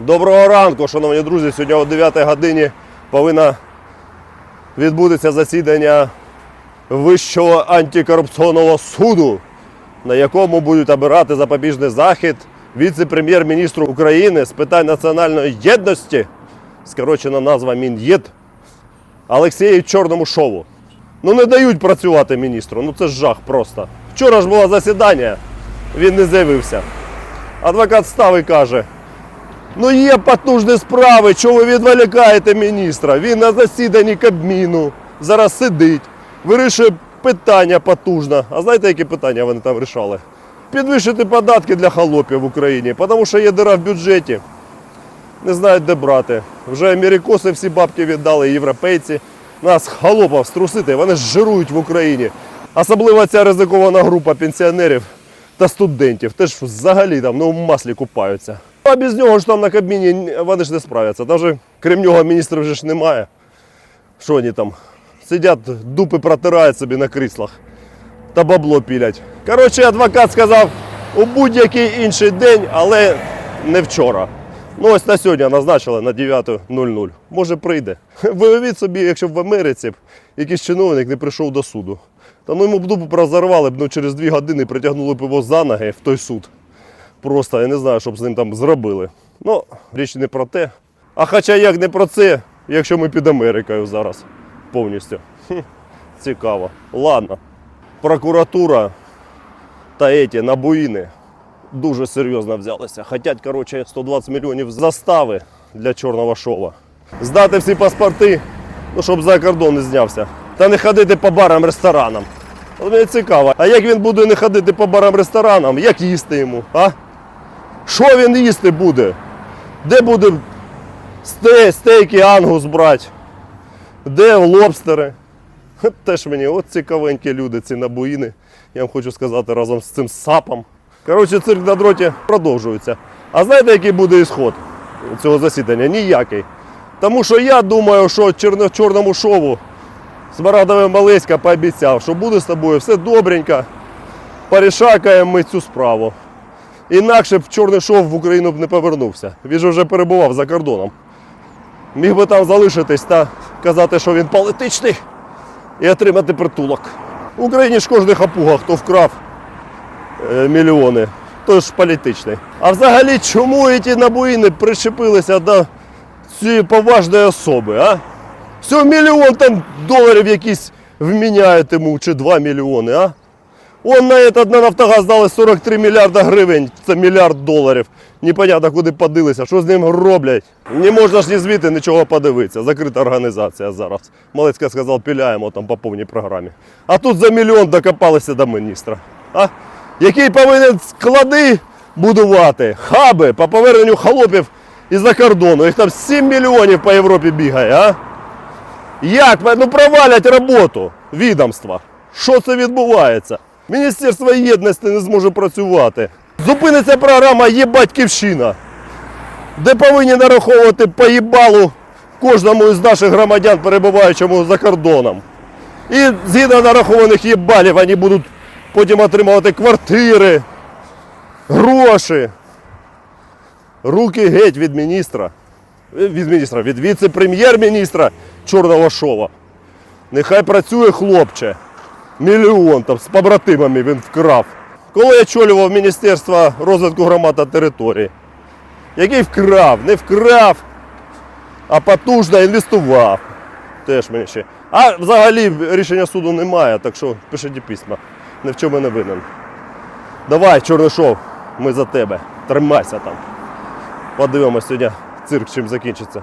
Доброго ранку, шановні друзі. Сьогодні о 9 годині повинно відбутися засідання Вищого антикорупційного суду, на якому будуть обирати запобіжний захід віце-прем'єр-міністру України з питань національної єдності, скорочена назва Мін'єд, Олексію Чорному шову. Ну не дають працювати міністру. Ну це ж жах просто. Вчора ж було засідання, він не з'явився. Адвокат став і каже: Ну є потужні справи, чого ви відволікаєте міністра? Він на засіданні Кабміну зараз сидить, вирішує питання потужно. А знаєте, які питання вони там рішали? Підвищити податки для холопів в Україні, тому що є дира в бюджеті. Не знають, де брати. Вже америкоси всі бабки віддали, європейці. Нас холопів струсити, вони ж жирують в Україні. Особливо ця ризикована група пенсіонерів та студентів. Теж взагалі там ну, в маслі купаються. А без нього ж там на Кабміні вони ж не справляться. Там же, крім нього, міністрів вже ж немає. Що вони там? Сидять, дупи протирають собі на кріслах та бабло пілять. Коротше, адвокат сказав у будь-який інший день, але не вчора. Ну ось на сьогодні назначили на 9.00. Може прийде. Виявіть собі, якщо б в Америці якийсь чиновник не прийшов до суду. Та ну йому б дупу розорвали б ну, через 2 години притягнули б його за ноги в той суд. Просто я не знаю, що б з ним там зробили. Ну, річ не про те. А хоча як не про це, якщо ми під Америкою зараз повністю. Хм, цікаво. Ладно. Прокуратура та еті набуїни дуже серйозно взялися. Хотять, коротше, 120 мільйонів застави для чорного шова. Здати всі паспорти, ну, щоб за кордон не знявся. Та не ходити по барам, ресторанам. Мені цікаво, а як він буде не ходити по барам, ресторанам, як їсти йому? А? Що він їсти буде? Де буде сте, стейки ангус брати? Де лобстери? Теж мені от цікавенькі люди, ці набуїни. Я вам хочу сказати разом з цим сапом. Коротше, цирк на дроті продовжується. А знаєте, який буде ісход цього засідання? Ніякий. Тому що я думаю, що чорно- чорному шову Смарагдове Малеська пообіцяв, що буде з тобою все добренько. Порішакаємо ми цю справу. Інакше б чорний шов в Україну б не повернувся. Він же вже перебував за кордоном. Міг би там залишитись та казати, що він політичний і отримати притулок. В Україні ж кожний хапуга, хто вкрав е, мільйони, той ж політичний. А взагалі, чому ці набоїни причепилися до цієї поважної особи, а? Все мільйон там доларів якісь вміняють йому, чи 2 мільйони, а? Он на этот на Нафтогаз дали 43 мільярда гривень, це мільярд доларів. Непонятно, куди подилися, що з ним роблять. Не можна ж ні звідти нічого подивитися. Закрита організація зараз. Малецька сказав, піляємо там по повній програмі. А тут за мільйон докопалися до міністра. А? Який повинен склади будувати, хаби по поверненню холопів із-за кордону. Їх там 7 мільйонів по Європі бігає, а? Як? Ну провалять роботу відомства. Що це відбувається? Міністерство єдності не зможе працювати. Зупиниться програма Єбатьківщина, де повинні нараховувати по їбалу кожному із наших громадян, перебуваючому за кордоном. І згідно нарахованих їбалів вони будуть потім отримувати квартири, гроші. Руки геть від міністра. Е, Від міністра, від віце-прем'єр-міністра Чорного Шова. Нехай працює хлопче. Мільйон там з побратимами він вкрав. Коли я очолював Міністерство розвитку громад та територій, який вкрав, не вкрав, а потужно інвестував. Теж мені ще. А взагалі рішення суду немає, так що пишіть письма. Ні в чому не винен. Давай, чорний шов, ми за тебе. Тримайся там. Подивимось сьогодні цирк чим закінчиться.